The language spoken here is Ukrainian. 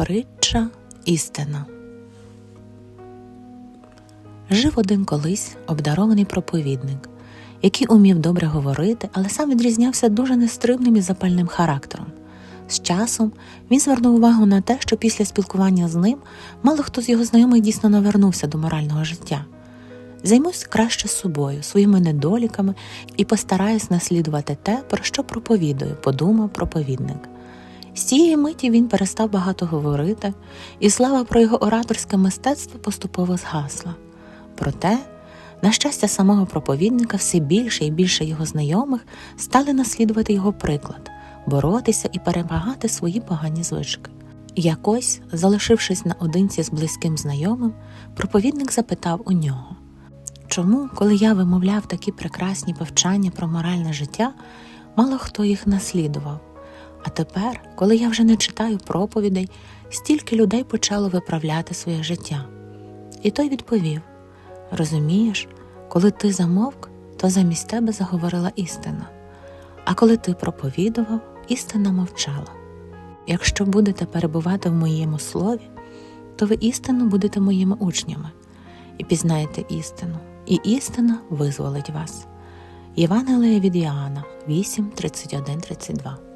Притча істина. Жив один колись обдарований проповідник, який умів добре говорити, але сам відрізнявся дуже нестримним і запальним характером. З часом він звернув увагу на те, що після спілкування з ним мало хто з його знайомих дійсно навернувся до морального життя. Займусь краще собою, своїми недоліками і постараюсь наслідувати те, про що проповідую, подумав проповідник. З цієї миті він перестав багато говорити, і слава про його ораторське мистецтво поступово згасла. Проте, на щастя самого проповідника, все більше і більше його знайомих стали наслідувати його приклад, боротися і перемагати свої погані звички. Якось, залишившись наодинці з близьким знайомим, проповідник запитав у нього. Чому, коли я вимовляв такі прекрасні повчання про моральне життя, мало хто їх наслідував? А тепер, коли я вже не читаю проповідей, стільки людей почало виправляти своє життя. І той відповів: Розумієш, коли ти замовк, то замість тебе заговорила істина, а коли ти проповідував, істина мовчала. Якщо будете перебувати в моєму слові, то ви істинно будете моїми учнями і пізнаєте істину, і істина визволить вас. Євангеліє від Іоанна 8, 31, 32